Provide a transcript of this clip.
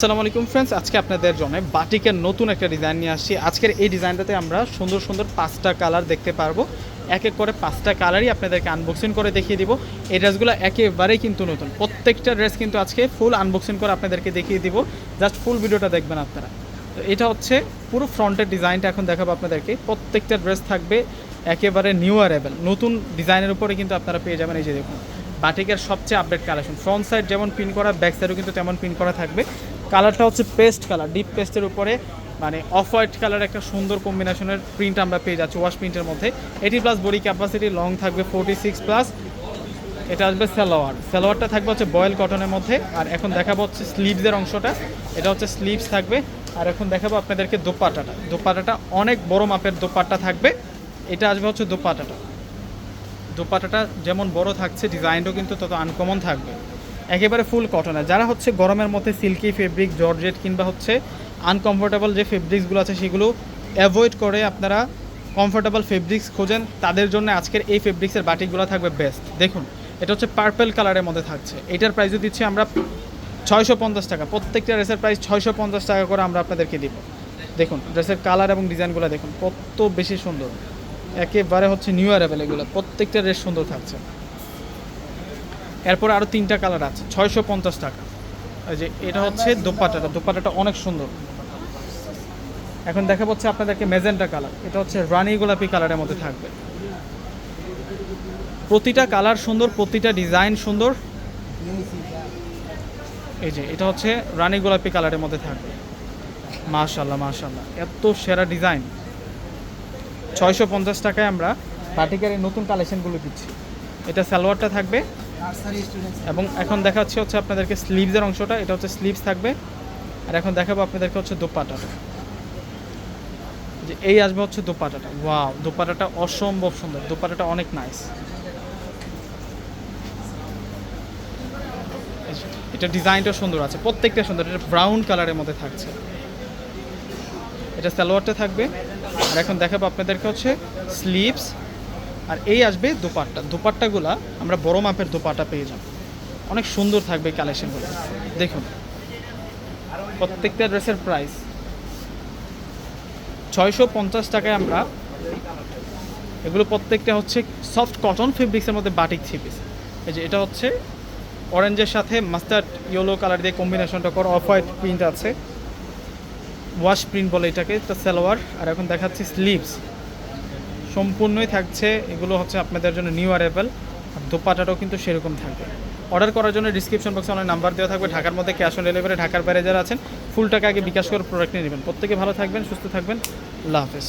আসসালামু আলাইকুম ফ্রেন্ডস আজকে আপনাদের জন্য বাটিকের নতুন একটা ডিজাইন নিয়ে আসছি। আজকের এই ডিজাইনটাতে আমরা সুন্দর সুন্দর পাঁচটা কালার দেখতে পারব। এক এক করে পাঁচটা কালারই আপনাদেরকে আনবক্সিং করে দেখিয়ে দিব। এই ড্রেসগুলো একেবারেই কিন্তু নতুন। প্রত্যেকটা ড্রেস কিন্তু আজকে ফুল আনবক্সিং করে আপনাদেরকে দেখিয়ে দিব। জাস্ট ফুল ভিডিওটা দেখবেন আপনারা। তো এটা হচ্ছে পুরো ফ্রন্টের ডিজাইনটা এখন দেখাবো আপনাদেরকে। প্রত্যেকটা ড্রেস থাকবে একেবারে নিউ অ্যারেবেল নতুন ডিজাইনের উপরে কিন্তু আপনারা পেয়ে যাবেন এই যে দেখুন। বাটিকের সবচেয়ে আপডেট কালেকশন ফ্রন্ট সাইড যেমন পিন করা ব্যাক সাইডও কিন্তু তেমন পিন করা থাকবে। কালারটা হচ্ছে পেস্ট কালার ডিপ পেস্টের উপরে মানে অফ হোয়াইট কালার একটা সুন্দর কম্বিনেশনের প্রিন্ট আমরা পেয়ে যাচ্ছি ওয়াশ প্রিন্টের মধ্যে। এটি প্লাস বডি ক্যাপাসিটি লং থাকবে ফোর্টি সিক্স প্লাস এটা আসবে সালোয়ার। সালোয়ারটা থাকবে হচ্ছে বয়েল কটনের মধ্যে। আর এখন দেখাবো হচ্ছে স্লিভসের অংশটা। এটা হচ্ছে স্লিভস থাকবে। আর এখন দেখাবো আপনাদেরকে দোপাটাটা দোপাটাটা অনেক বড় মাপের দোপাট্টা থাকবে। এটা আসবে হচ্ছে দোপাটাটা দোপাটাটা যেমন বড় থাকছে ডিজাইনটাও কিন্তু তত আনকমন থাকবে। একেবারে ফুল কটনের যারা হচ্ছে গরমের মধ্যে সিল্কি ফেব্রিক জর্জেট কিংবা হচ্ছে আনকমফোর্টেবল যে ফেব্রিক্সগুলো আছে, সেগুলো অ্যাভয়েড করে আপনারা কমফোর্টেবল ফেব্রিক্স খোঁজেন। তাদের জন্য আজকের এই ফেব্রিক্সের বাটিকগুলো থাকবে বেস্ট দেখুন, এটা হচ্ছে পার্পেল কালারের মধ্যে থাকছে। এটার প্রাইসও দিচ্ছি আমরা ছয়শো পঞ্চাশ টাকা। প্রত্যেকটা ড্রেসের প্রাইস ছয়শো পঞ্চাশ টাকা করে আমরা আপনাদেরকে দিব। দেখুন ড্রেসের কালার এবং ডিজাইনগুলো দেখুন, কত বেশি সুন্দর। একেবারে হচ্ছে নিউ অ্যারেবেল এগুলো প্রত্যেকটা ড্রেস সুন্দর থাকছে। এরপর আরও তিনটা কালার আছে, ছয়শো পঞ্চাশ টাকা। এই যে এটা হচ্ছে দোপাটাটা দোপাটাটা অনেক সুন্দর। এখন দেখা হচ্ছে আপনাদেরকে মেজেন্টা কালার, এটা হচ্ছে রানি গোলাপি কালারের মধ্যে থাকবে। প্রতিটা কালার সুন্দর, প্রতিটা ডিজাইন সুন্দর। এই যে এটা হচ্ছে রানি গোলাপি কালারের মধ্যে থাকবে। মাশাল্লাহ মাশাল্লাহ এত সেরা ডিজাইন। ছয়শো পঞ্চাশ টাকায় আমরা বাটিকের এই নতুন কালেকশনগুলো দিচ্ছি। এটা সালোয়ারটা থাকবে। এবং এখন দেখাচ্ছি হচ্ছে আপনাদেরকে স্লিভসের অংশটা, এটা হচ্ছে স্লিভস থাকবে। আর এখন দেখাবো আপনাদেরকে হচ্ছে দোপাটাটা। যে এই আসবে হচ্ছে দোপাটাটা। ওয়াও দোপাটাটা অসম্ভব সুন্দর। দোপাটাটা অনেক নাইস এটা ডিজাইনটা সুন্দর আছে। প্রত্যেকটা সুন্দর। এটা ব্রাউন কালারের মধ্যে থাকছে। এটা সালোয়ারটা থাকবে। আর এখন দেখাবো আপনাদেরকে হচ্ছে স্লিভস আর এই আসবে দুপাট্টা। দুপাট্টাগুলা আমরা বড় মাপের দুপাট্টা পেয়ে যাব। অনেক সুন্দর থাকবে কালেকশনগুলো। দেখুন। প্রত্যেকটা ড্রেসের প্রাইস ছয়শো পঞ্চাশ টাকায় আমরা এগুলো প্রত্যেকটা হচ্ছে সফট কটন ফেব্রিক্সের মধ্যে বাটিক থ্রি পিস এই যে এটা হচ্ছে অরেঞ্জের সাথে মাস্টার্ড ইয়েলো কালার দিয়ে কম্বিনেশনটা করা অফ হোয়াইট প্রিন্ট আছে। ওয়াশ প্রিন্ট বলে এটাকে, এটা সালোয়ার। আর এখন দেখাচ্ছি স্লিভস সম্পূর্ণই থাকছে। এগুলো হচ্ছে আপনাদের জন্য নিউ অ্যারেবল আর দোপাটাটাও কিন্তু সেরকম থাকবে। অর্ডার করার জন্য ডিসক্রিপশন বক্সে অনেক নাম্বার দেওয়া থাকবে। ঢাকার মধ্যে ক্যাশ অন ডেলিভারি ঢাকার বাইরে যারা আছেন ফুল টাকা আগে বিকাশ করে প্রোডাক্ট নিয়ে নেবেন। প্রত্যেকে ভালো থাকবেন, সুস্থ থাকবেন। আল্লাহ হাফেজ।